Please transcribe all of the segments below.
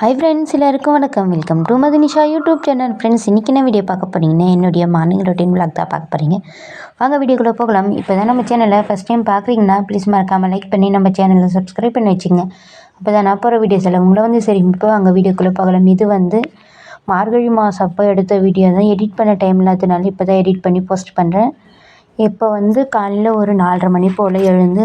High friends எல்லாருக்கும் வணக்கம். Welcome to Madhunisha YouTube channel friends இன்றைக்கி என்ன வீடியோ பார்க்க போகிறீங்கன்னா என்னுடைய மார்னிங் ரொட்டீன் vlog தான் பார்க்க போகிறீங்க வாங்க வீடியோக்குள்ளே போகலாம். இப்போ தான் நம்ம சேனலை ஃபஸ்ட் டைம் பார்க்குறீங்கன்னா ப்ளீஸ் மறக்காமல் லைக் பண்ணி நம்ம சேனலை சப்ஸ்கிரைப் பண்ணி வச்சுங்க. அப்போ தான் நான் போகிற வீடியோஸ் எல்லாம் உங்களை வந்து சரி இப்போ வாங்க வீடியோக்குள்ளே போகலாம். இது வந்து மார்கழி மாதம் அப்போ எடுத்த வீடியோ தான். எடிட் பண்ண டைம் இல்லாததுனால இப்போ தான் எடிட் பண்ணி போஸ்ட் பண்ணுறேன் இப்போ வந்து காலையில் ஒரு நாலரை மணி போல் எழுந்து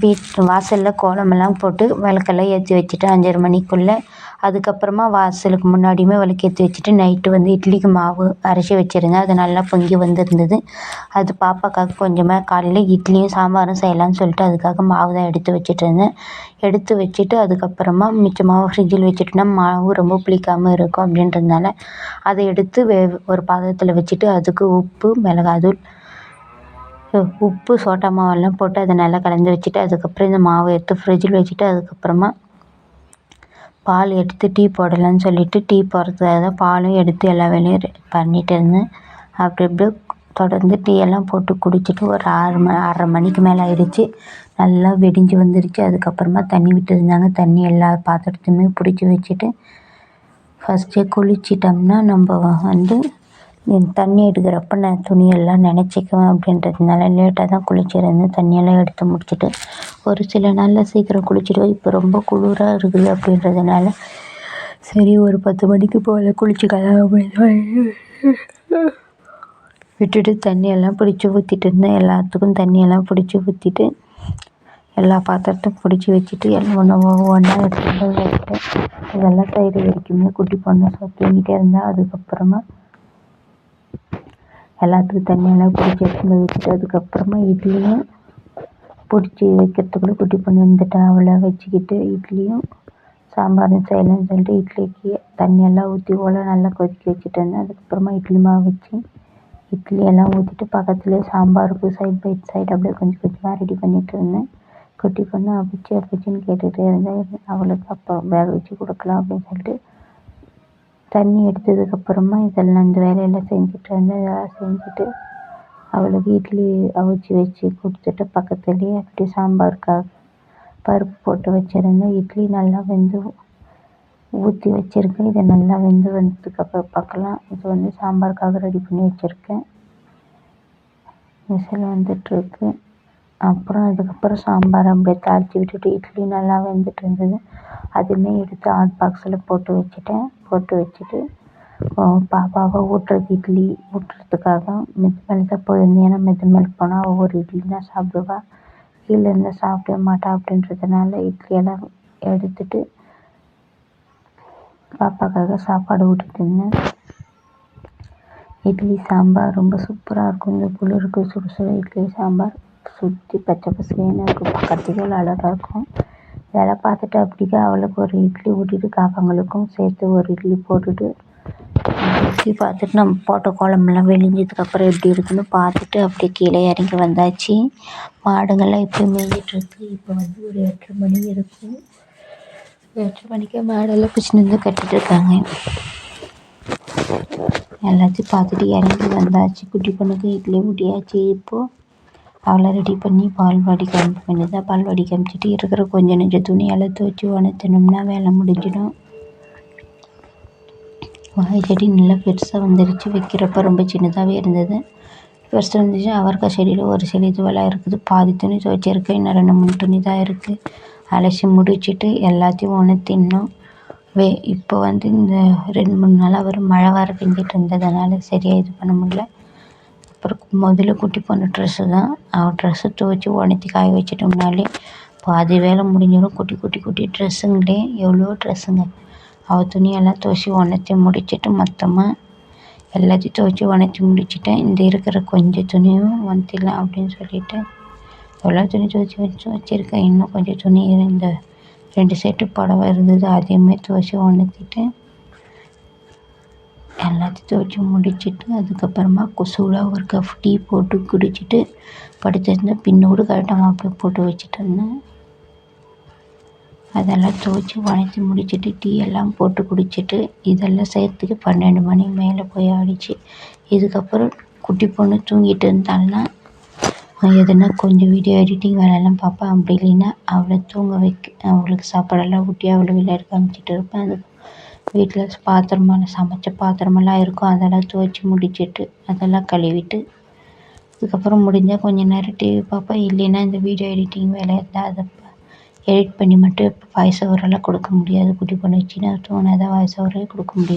வீட் வாசலில் கோலமெல்லாம் போட்டு விளக்கெல்லாம் ஏற்றி வச்சுட்டு அஞ்சரை மணிக்குள்ளே அதுக்கப்புறமா வாசலுக்கு முன்னாடியுமே விளக்கு வச்சுட்டு நைட்டு வந்து இட்லிக்கு மாவு அரைச்சி வச்சுருந்தேன். அது நல்லா பொங்கி வந்திருந்தது. அது பாப்பாக்காக கொஞ்சமாக காலையில் இட்லியும் சாம்பாரும் செய்யலான்னு சொல்லிட்டு அதுக்காக மாவு தான் எடுத்து வச்சுட்டு இருந்தேன் எடுத்து வச்சுட்டு அதுக்கப்புறமா மிச்ச மாவு ஃப்ரிட்ஜில் வச்சுட்டோன்னா மாவு ரொம்ப புளிக்காமல் இருக்கும் அப்படின்றதுனால அதை எடுத்து வே ஒரு பாத்திரத்தில் வச்சுட்டு அதுக்கு உப்பு மிளகாத்தூள் உப்பு சோட்டா மாவெல்லாம் போட்டு அதை நல்லா கலந்து வச்சுட்டு அதுக்கப்புறம் இந்த மாவை எடுத்து ஃப்ரிட்ஜில் வச்சுட்டு அதுக்கப்புறமா பால் எடுத்து டீ போடலான்னு சொல்லிட்டு டீ போடுறதுக்காக தான் பாலும் எடுத்து எல்லா வேலையும் ரெ- பண்ணிட்டு இருந்தேன். அப்படி அப்படியே தொடர்ந்து டீ எல்லாம் போட்டு குடிச்சிட்டு ஒரு ஆறு மணி ஆறரை மணிக்கு மேலே ஆயிடுச்சு. நல்லா வெடிஞ்சு வந்துருச்சு. அதுக்கப்புறமா தண்ணி விட்டுருந்தாங்க தண்ணி எல்லா பாத்திரத்தையுமே பிடிச்சி வச்சுட்டு ஃபஸ்ட்டே குளிச்சிட்டோம்னா நம்ம வந்து தண்ணி எடுக்கிறப்ப நான் துணியெல்லாம் நினச்சிக்குவேன் அப்படின்றதுனால லேட்டாக தான் குளிச்சிருந்தேன் தண்ணியெல்லாம் எடுத்து முடிச்சிட்டு ஒரு சில நாளில் சீக்கிரம் குளிச்சிடுவேன். இப்போ ரொம்ப குளிராக இருக்குது அப்படின்றதுனால சரி ஒரு பத்து மணிக்கு போல் குளிச்சுக்கலாம் அப்படின்னு விட்டுட்டு தண்ணியெல்லாம் பிடிச்சி ஊற்றிட்டு இருந்தேன். எல்லாத்துக்கும் தண்ணியெல்லாம் பிடிச்சி ஊற்றிட்டு எல்லா பாத்திரத்தையும் பிடிச்சி வச்சுட்டு எல்லாம் ஒன்று ஒவ்வொன்றா எடுத்துகிட்டு வச்சுட்டு இதெல்லாம் சைடு வரைக்குமே குட்டி பொண்ணு தூங்கிட்டே இருந்தேன் அதுக்கப்புறமா எல்லாத்துக்கும் தண்ணியெல்லாம் பிடிச்சி எடுத்துட்டு வச்சுட்டு அதுக்கப்புறமா இட்லியும் பிடிச்சி வைக்கிறதுக்குள்ள குட்டி பொண்ணு இருந்துட்டா அவளை வச்சுக்கிட்டு இட்லியும் சாம்பாரும் செய்யலாம்னு சொல்லிட்டு இட்லிக்கு தண்ணியெல்லாம் ஊற்றி ஓலை நல்லா கொதிக்க வச்சுட்டு இருந்தேன் அதுக்கப்புறமா இட்லி மாவு வச்சு இட்லி எல்லாம் ஊற்றிட்டு பக்கத்துலேயே சாம்பாருக்கு சைட் பை சைடு அப்படியே கொஞ்சம் கொஞ்சமாக ரெடி பண்ணிட்டு இருந்தேன். குட்டி பொண்ணு அப்பிச்சு அப்பிச்சின்னு கேட்டுகிட்டே இருந்தேன் அவளுக்கு அப்புறம் வேக வச்சு கொடுக்கலாம் அப்படின்னு சொல்லிட்டு தண்ணி எடுத்ததுக்கப்புறமா இதெல்லாம் இந்த வேலையெல்லாம் செஞ்சுட்டு இருந்தேன் இதெல்லாம் செஞ்சுட்டு அவளுக்கு இட்லி அவிச்சு வச்சு கொடுத்துட்டு பக்கத்துலேயே அப்படி சாம்பாருக்காக பருப்பு போட்டு வச்சுருந்தேன். இட்லி நல்லா வெந்து ஊற்றி வச்சுருக்கேன். இதை நல்லா வெந்து வந்ததுக்கப்புறம் பார்க்கலாம். இது வந்து சாம்பாருக்காக ரெடி பண்ணி வச்சுருக்கேன். விசில் வந்துட்டுருக்கு அப்புறம் அதுக்கப்புறம் சாம்பார் அப்படியே தாளித்து விட்டுட்டு இட்லி நல்லா வெந்துட்டு இருந்தது. அதுவுமே எடுத்து ஹாட் பாக்ஸில் போட்டு வச்சுட்டேன். போட்டு வச்சுட்டு பாப்பாவை ஊட்டுறது இட்லி ஊட்டுறதுக்காக மெது மேலே தான் போயிருந்தேன். ஏன்னா மெது மேலே போனால் அவள் ஒரு இட்லி தான் சாப்பிடுவா. கீழே இருந்தால் சாப்பிடவே மாட்டா அப்படின்றதுனால இட்லியெல்லாம் எடுத்துட்டு பாப்பாக்காக சாப்பாடு ஊட்டிட்டு இருந்தேன். இட்லி சாம்பார் ரொம்ப சூப்பராக இருக்கும். இந்த குளிருக்கு சுட சுட இட்லி சாம்பார் சுற்றி பச்சை பசேன்னு இருக்கும். பார்க்கறதுக்கே அழகாக இருக்கும். இதெல்லாம் பார்த்துட்டு அப்படியே அவளுக்கு ஒரு இட்லி ஊட்டிட்டு காக்காங்களுக்கும் சேர்த்து ஒரு இட்லி போட்டுட்டு இட்லி பார்த்துட்டு நம்ம போட்ட குழம்புலாம் வெளிஞ்சதுக்கப்புறம் எப்படி இருக்குன்னு பார்த்துட்டு அப்படியே கீழே இறங்கி வந்தாச்சு. மாடுங்கள்லாம் இப்போ மேய்ஞ்சிட்ருக்கு இப்போ வந்து ஒரு எட்டரை மணி இருக்கும். எட்டரை மணிக்கே மாடெல்லாம் பிடிச்சின்னு வந்து கட்டிட்டு இருக்காங்க. எல்லாத்தையும் பார்த்துட்டு இறங்கி வந்தாச்சு. குட்டி பொண்ணுக்கு இட்லி ஊட்டியாச்சு. இப்போது அவளை ரெடி பண்ணி பால்வாடி காமிக்க வேண்டியதாக பால்வாடி காமிச்சிட்டு இருக்கிற கொஞ்சம் நெஞ்ச துணியெல்லாம் துவச்சி உணர்த்தினோம்னா வேலை முடிஞ்சிடும். வாழை செடி நல்லா பெருசாக வந்துருச்சு. வைக்கிறப்ப ரொம்ப சின்னதாகவே இருந்தது. பெருசாக இருந்துச்சு. அவரைக்காய் செடியில் ஒரு செடி இதுவெல்லாம் இருக்குது. பாதி துணி துவைச்சிருக்கேன் இன்னும் ரெண்டு மூணு துணி தான் இருக்குது அலசி முடிச்சிட்டு எல்லாத்தையும் உணர்த்திடணும் வே இப்போ வந்து இந்த ரெண்டு மூணு நாளாக வரும் மழை வர பெஞ்சிட்டு இருந்ததுனால சரியாக இது பண்ண முடியல. அப்புறம் முதல்ல குட்டி பொண்ணு ட்ரெஸ்ஸு தான். அவள் ட்ரெஸ்ஸு துவைச்சி உணர்த்தி காய வச்சிட்டோம்னாலே பாதி வேலை முடிஞ்சிடும். குட்டி குட்டி குட்டி ட்ரெஸ்ஸுங்களே எவ்வளோ ட்ரெஸ்ஸுங்க அவள் துணியெல்லாம் துவைச்சி உணர்த்தி முடிச்சுட்டு மொத்தமாக எல்லாத்தையும் துவைச்சி உணர்த்தி முடிச்சிட்டேன் இந்த இருக்கிற கொஞ்சம் துணியும் உணர்த்திடலாம் அப்படின்னு சொல்லிட்டு எவ்வளோ துணி துவைச்சி வச்சு வச்சுருக்கேன் இன்னும் கொஞ்சம் துணி இந்த ரெண்டு செட்டு புடவை இருந்தது அதையுமே துவைச்சி உணர்த்திட்டு எல்லாத்தையும் துவைச்சி முடிச்சிட்டு அதுக்கப்புறமா கொசுவில் ஒரு கப் டீ போட்டு குடிச்சிட்டு படுத்திருந்தேன் பின்னோடு கரெக்டாக மாப்பிள்ளை போட்டு வச்சுட்டு இருந்தேன் அதெல்லாம் துவைச்சி உணர்த்தி முடிச்சுட்டு டீ எல்லாம் போட்டு குடிச்சிட்டு இதெல்லாம் செய்கிறதுக்கு பன்னெண்டு மணி மேலே போய் ஆடிச்சு இதுக்கப்புறம் குட்டி பொண்ணு தூங்கிட்டு இருந்தாள்னா எதுனா கொஞ்சம் வீடியோ எடிட்டிங் வேலையெல்லாம் பார்ப்பேன் அப்படி இல்லைன்னா அவளை தூங்க வைக்க அவளுக்கு சாப்பாடெல்லாம் ஊட்டி அவளை விளையாட காமிச்சிட்டு இருப்பேன். அது வீட்டில் பாத்திரமெல்லாம் சமைச்ச பாத்திரமெல்லாம் இருக்கும் அதெல்லாம் துவைச்சி முடிச்சுட்டு அதெல்லாம் கழுவிட்டு அதுக்கப்புறம் முடிஞ்சால் கொஞ்ச நேரம் டிவி பார்ப்பேன். இல்லைன்னா இந்த வீடியோ எடிட்டிங் வேலை இருந்தால் அதை எடிட் பண்ணி மட்டும் வாய்ஸ் ஓவரெல்லாம் கொடுக்க முடியாது. குட்டி பொண்ணு வச்சுன்னா தூங்கினா தான் வாய்ஸ் ஓவரே கொடுக்க முடியும்